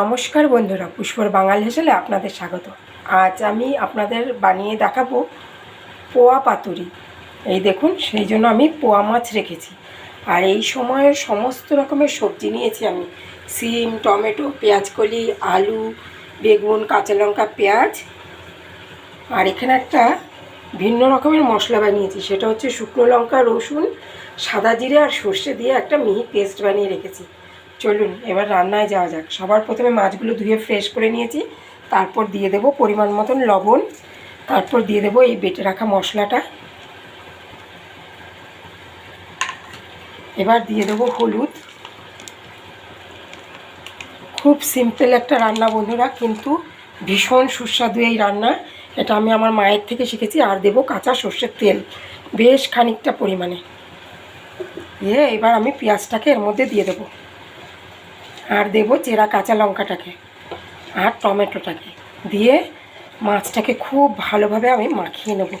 নমস্কার বন্ধুরা, পুষ্পর বাঙাল হেসেলে আপনাদের স্বাগত। আজ আমি আপনাদের বানিয়ে দেখাবো পোয়া পাতুরি। এই দেখুন, সেই জন্য আমি পোয়া মাছ রেখেছি। আর এই সময়ের সমস্ত রকমের সবজি নিয়েছি আমি। সিম, টমেটো, পেঁয়াজকলি, আলু, বেগুন, কাঁচা লঙ্কা, পেঁয়াজ। আর এখানে একটা ভিন্ন রকমের মশলা বানিয়েছি। সেটা হচ্ছে শুকনো লঙ্কা, রসুন, সাদা জিরে আর সর্ষে দিয়ে একটা মিহি পেস্ট বানিয়ে রেখেছি। চলুন, এবার রান্নায় যাওয়া যাক। সবার প্রথমে মাছগুলো ধুয়ে ফ্রেশ করে নিয়েছি। তারপর দিয়ে দেব পরিমাণ মতন লবণ। তারপর দিয়ে দেব এই বেটে রাখা মশলাটা। এবার দিয়ে দেবো হলুদ। খুব সিম্পল একটা রান্না বন্ধুরা, কিন্তু ভীষণ সুস্বাদু এই রান্না। এটা আমি আমার মায়ের থেকে শিখেছি, আর দেবো কাঁচা সর্ষের তেল বেশ খানিকটা পরিমাণে। দিয়ে এবার আমি পেঁয়াজটাকে এর মধ্যে দিয়ে দেবো। আর দেবো চেরা কাঁচা লঙ্কাটাকে আর টমেটোটাকে। দিয়ে মাছটাকে খুব ভালোভাবে আমি মাখিয়ে নেব।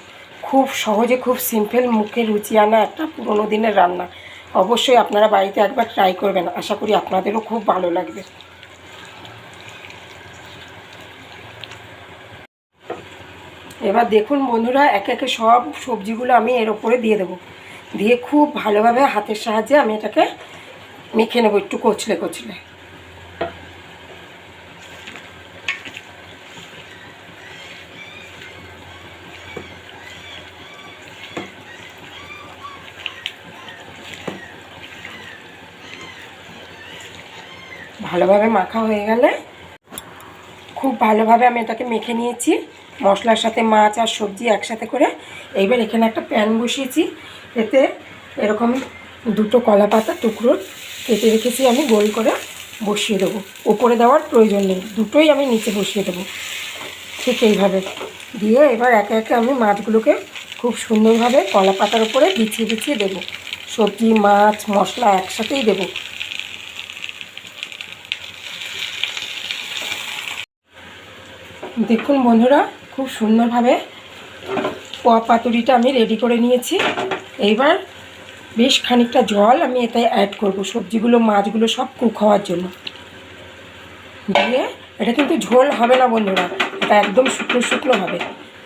খুব সহজে, খুব সিম্পল মুখে রুচি আনা একটা পুরোনো দিনের রান্না। অবশ্যই আপনারা বাড়িতে একবার ট্রাই করবেন। আশা করি আপনাদেরও খুব ভালো লাগবে। এবার দেখুন বন্ধুরা, একে একে সব সবজিগুলো আমি এর ওপরে দিয়ে দেবো। দিয়ে খুব ভালোভাবে হাতের সাহায্যে আমি এটাকে মেখে নেব একটু কচলে কচলে। ভালোভাবে মাখা হয়ে গেলে খুব ভালোভাবে আমি এটাকে মেখে নিয়েছি। মশলার সাথে মাছ আর সবজি একসাথে করে। এইবার এখানে একটা প্যান বসিয়েছি। এতে এরকম দুটো কলা পাতা টুকরো কেটে রেখেছি আমি, গোল করে বসিয়ে দেবো। উপরে দেওয়ার প্রয়োজন নেই, দুটোই আমি নিচে বসিয়ে দেবো। ঠিক এইভাবে। দিয়ে এবার একে একে আমি মাছগুলোকে খুব সুন্দরভাবে কলা পাতার উপরে বিছিয়ে বিছিয়ে দেবো। সবজি, মাছ, মশলা একসাথেই দেবো। দেখুন বন্ধুরা, খুব সুন্দরভাবে পোয়া পাতুরিটা আমি রেডি করে নিয়েছি। এইবার বেশ খানিকটা জল আমি এতে অ্যাড করব, সবজিগুলো, মাছগুলো সব কুক হওয়ার জন্য। দিয়ে এটা কিন্তু ঝোল হবে না বন্ধুরা, এটা একদম শুকনো শুকনো হবে।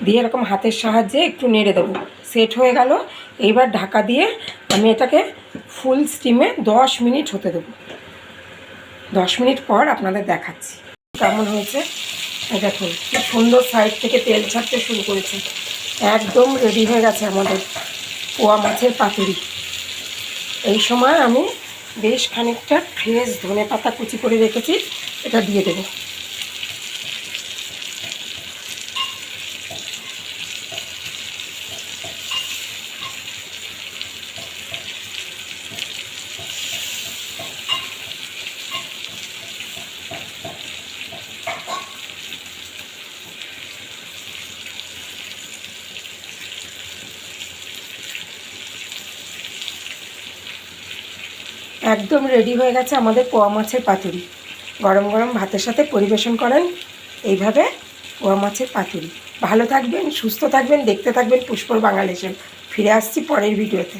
দিয়ে এরকম হাতের সাহায্যে একটু নেড়ে দেবো। সেট হয়ে গেল, এইবার ঢাকা দিয়ে আমি এটাকে ফুল স্টিমে দশ মিনিট হতে দেবো। দশ মিনিট পর আপনাদের দেখাচ্ছি। কেমন হয়েছে? দেখুন, কি সুন্দর সাইড থেকে তেল ছাড়তে শুরু করেছে। একদম রেডি হয়ে গেছে আমাদের পোয়া মাছের পাতুরি। এই সময় আমি বেশ খানিকটা ফ্রেশ ধনে পাতা কুচি করে রেখেছি, এটা দিয়ে দেবো। একদম রেডি হয়ে গেছে আমাদের পোয়া মাছের পাতুরি। গরম গরম ভাতের সাথে পরিবেশন করেন এইভাবে পোয়া মাছের পাতুরি। ভালো থাকবেন, সুস্থ থাকবেন, দেখতে থাকবেন পুষ্পর বাঙালি ফিরে আসছি পরের ভিডিওতে